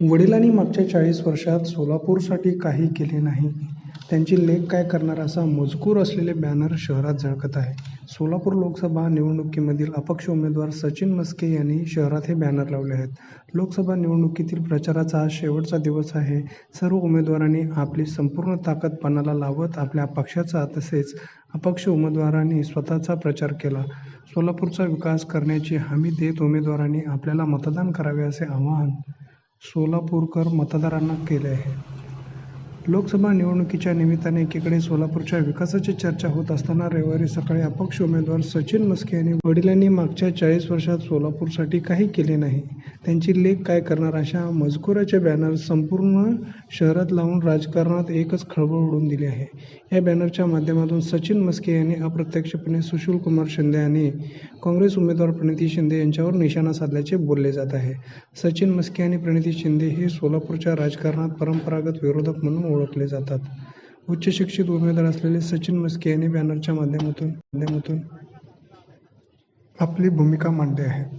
वडिलांनी मागच्या चाळीस वर्षात सोलापूरसाठी काही केले नाही. त्यांची लेक काय करणार असा मजकूर असलेले बॅनर शहरात झळकत आहे. सोलापूर लोकसभा निवडणुकीमधील अपक्ष उमेदवार सचिन मस्के यांनी शहरात हे बॅनर लावले आहेत. लोकसभा निवडणुकीतील प्रचाराचा आज शेवटचा दिवस आहे. सर्व उमेदवारांनी आपली संपूर्ण ताकद पणाला लावत आपल्या पक्षाचा तसेच अपक्ष उमेदवारांनी स्वतःचा प्रचार केला. सोलापूरचा विकास करण्याची हमी देत उमेदवारांनी आपल्याला मतदान करावे असे आवाहन सोलापूरकर मतदारांना केले आहे. लोकसभा निवडणुकीच्या निमित्ताने एकीकडे सोलापूरच्या विकासाची चर्चा होत असताना रविवारी सकाळी अपक्ष उमेदवार सचिन मस्के यांनी वडिलांनी मागच्या चाळीस वर्षात सोलापूरसाठी काही केले नाही. त्यांची लेख काय करणार अशा मजकुराचे बॅनर संपूर्ण शहरात लावून राजकारणात एकच खळबळ उडवून दिली आहे. या बॅनरच्या माध्यमातून सचिन मस्के यांनी अप्रत्यक्षपणे सुशीलकुमार शिंदे आणि काँग्रेस उमेदवार प्रणिती शिंदे यांच्यावर निशाणा साधल्याचे बोलले जात आहे. सचिन मस्के आणि प्रणिती शिंदे हे सोलापूरच्या राजकारणात परंपरागत विरोधक म्हणून ओळखले जातात. उच्च शिक्षित उमेदवार असलेले सचिन मस्के यांनी बॅनरच्या माध्यमातून माध्यमातून आपली भूमिका मांडली आहे.